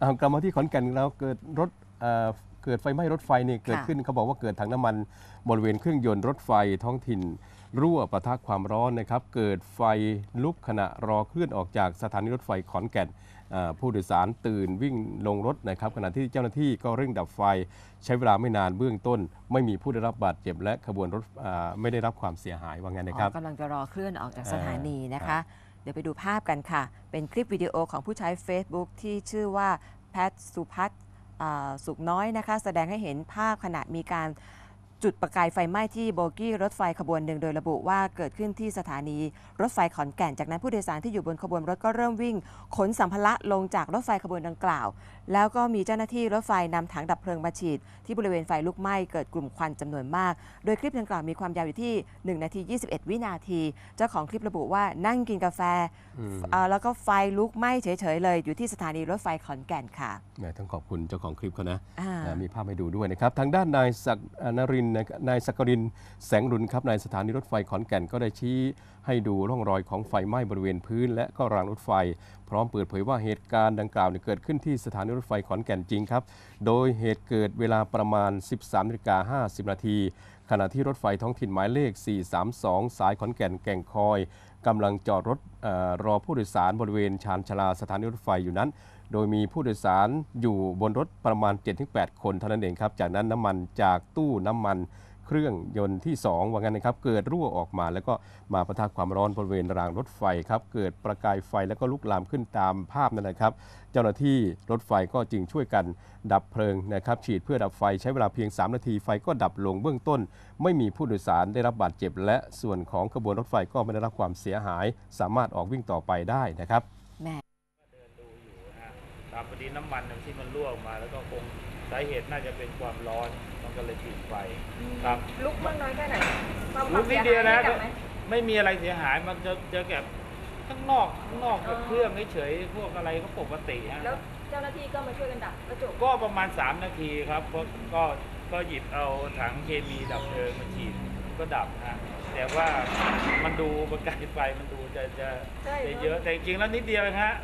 เอากลับมาที่ขอนแก่นเราเกิดรถเอ่อเกิดไฟไหม้รถไฟนี่เกิดค่ะขึ้นเขาบอกว่าเกิดถังน้ำมันบริเวณเครื่องยนต์รถไฟท้องถิ่น รั่วปะทะความร้อนนะครับ เกิดไฟลุกขณะรอเคลื่อนออกจากสถานีรถไฟขอนแก่นอ่าผู้โดยสารตื่นวิ่งลงรถนะครับขณะที่เจ้าหน้าที่ก็เร่งดับไฟ ใช้เวลาไม่นานเบื้องต้น ไม่มีผู้ได้รับบาดเจ็บและขบวนรถอ่าไม่ได้รับความเสียหายว่างั้นนะครับอ๋อกำลังจะรอเคลื่อนออกจากอ่าสถานีนะครัคะบเดี๋ยวไปดูภาพกันค่ะ เป็นคลิปวิดีโอของผู้ใช้ Facebook ที่ชื่อว่า แพทย์สุพัฒน์สุขน้อยนะคะ แสดงให้เห็นภาพขณะมีการ จุดประกายไฟไหม้ที่โบกี้รถไฟขบวนหนึ่งโดยระบุว่าเกิดขึ้นที่สถานีรถไฟขอนแก่น จากนั้นผู้โดยสารที่อยู่บนขบวนรถก็เริ่มวิ่ง ขนสัมภาระลงจากรถไฟขบวนดังกล่าว แล้วก็มีเจ้าหน้าที่รถไฟนำถังดับเพลิงมาฉีด ที่บริเวณไฟลุกไหม้เกิดกลุ่มควันจำนวนมาก โดยคลิปดังกล่าวมีความยาวอยู่ที่ 1 นาที 21 วินาที เจ้าของคลิประบุว่านั่งกินกาแฟอืมเอ่อแล้วก็ไฟลุกไหม้เฉยๆเลย อยู่ที่สถานีรถไฟขอนแก่นค่ะแหมต้องขอบคุณเจ้าของคลิปเขานะอ่าอ่ามีภาพให้ดูด้วยนะครับทางด้านนายศักดิ์อ่านรินทร์นะนายสักรินแสงรุนครับนายสถานีรถไฟขอนแก่นก็ได้ชี้ให้ดูร่องรอยของไฟไหม้บริเวณพื้น และก็รางรถไฟ พร้อมเปิดเผยว่าเหตุการณ์ดังกล่าวเนี่ยเกิดขึ้นที่สถานีรถไฟขอนแก่นจริงครับ โดยเหตุเกิดเวลาประมาณ 13นาฬิกา50นาทีขณะที่รถไฟท้องถิ่นหมายเลข 432 สายขอนแก่นแก่งคอย กำลังจอดรถอรอผู้โดยสารบริเวณชานชาลาสถานีรถไฟอยู่นั้น โดยมีผู้โดยสารอยู่บนรถประมาณ 7-8 คนเท่านั้นเองครับ จากนั้นน้ำมันจากตู้น้ำมัน เครื่องยนต์ที่ 2 ว่างั้นนะครับ เกิดรั่วออกมา แล้วก็มาประทะความร้อนบริเวณรางรถไฟครับ เกิดประกายไฟแล้วก็ลุกลามขึ้นตามภาพนั่นแหละครับ เจ้าหน้าที่รถไฟก็จึงช่วยกันดับเพลิงนะครับ ฉีดเพื่อดับไฟใช้เวลาเพียง 3 นาทีไฟก็ดับลงเบื้องต้น ไม่มีผู้โดยสารได้รับบาดเจ็บ และส่วนของขบวนรถไฟก็ไม่ได้รับความเสียหาย สามารถออกวิ่งต่อไปได้นะครับ แหม่ เดินดูอยู่นะ ฮะตามพอดีน้ำมันที่มันรั่วออกมา แล้วก็คงสาเหตุน่าจะเป็นความร้อนมันก็เลยติดไฟครับลุกมากน้อยแค่ไหนความลุกนิดเดียวนะสีหาให้กับไหมไม่มีอะไรเสียหายมันจะเจอแค่ข้างนอกข้างนอกกับอ๋อเครื่องเฉยๆพวกอะไรก็ปกติฮะแล้วเจ้าหน้าที่ก็มาช่วยกันดับกระจกก็ประมาณ 3 นาทีครับก็ก็ก็หยิบเอาถังเคมีดับเพลิงมาฉีดก็ดับฮะแต่ว่ามันดูประกายไฟมันดูจะจะใช่จะเยอะแต่จริงๆแล้วนิดเดียวเองฮะ